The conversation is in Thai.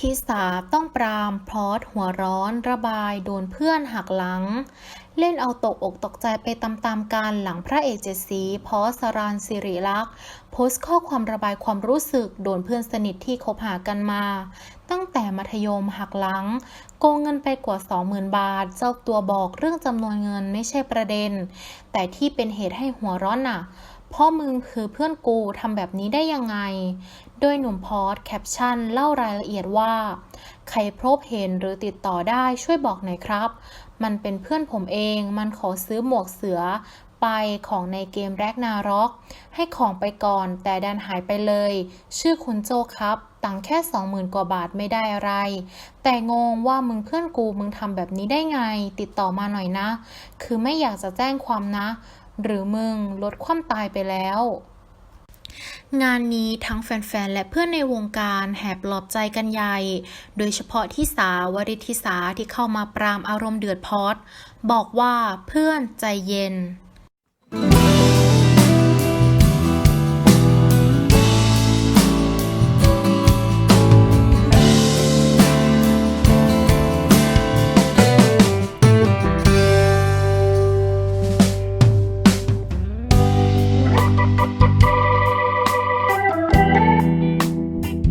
ที่สาต้องปรามพลอตหัวร้อน ระบายโดนเพื่อนหักหลัง เล่นเอาตกอกตกใจไปตามๆกันหลังพระเอกเจสีพอสรานสิริลักษ์โพสต์ข้อความระบายความรู้สึกโดนเพื่อนสนิทที่คบหากันมา ตั้งแต่มัธยมหักหลัง โกงเงินไปกว่า 20,000 บาท เจ้าตัวบอกเรื่องจำนวนเงินไม่ใช่ประเด็น แต่ที่เป็นเหตุให้หัวร้อนน่ะ พ่อมึงคือเพื่อนกูทำแบบนี้ได้ยังไง โดยหนุ่มพอสแคปชั่นเล่ารายละเอียดว่า ใครพบเห็นหรือติดต่อได้ช่วยบอกหน่อยครับ มันเป็นเพื่อนผมเอง มันขอซื้อหมวกเสือไปของในเกมแรกนาร็อก ให้ของไปก่อนแต่ดันหายไปเลย ชื่อคุณโจครับ ตังแค่สองหมื่นกว่าบาทไม่ได้อะไร แต่งงว่ามึงเพื่อนกูมึงทำแบบนี้ได้ไง ติดต่อมาหน่อยนะ คือไม่อยากจะแจ้งความนะ หรือมึงลดความตายไปแล้ว งานนี้ทั้งแฟนๆ และเพื่อนในวงการแหบหลอบใจกันใหญ่ โดยเฉพาะที่สาวริธิสาที่เข้ามาปรามอารมณ์เดือดพอด บอกว่าเพื่อนใจเย็น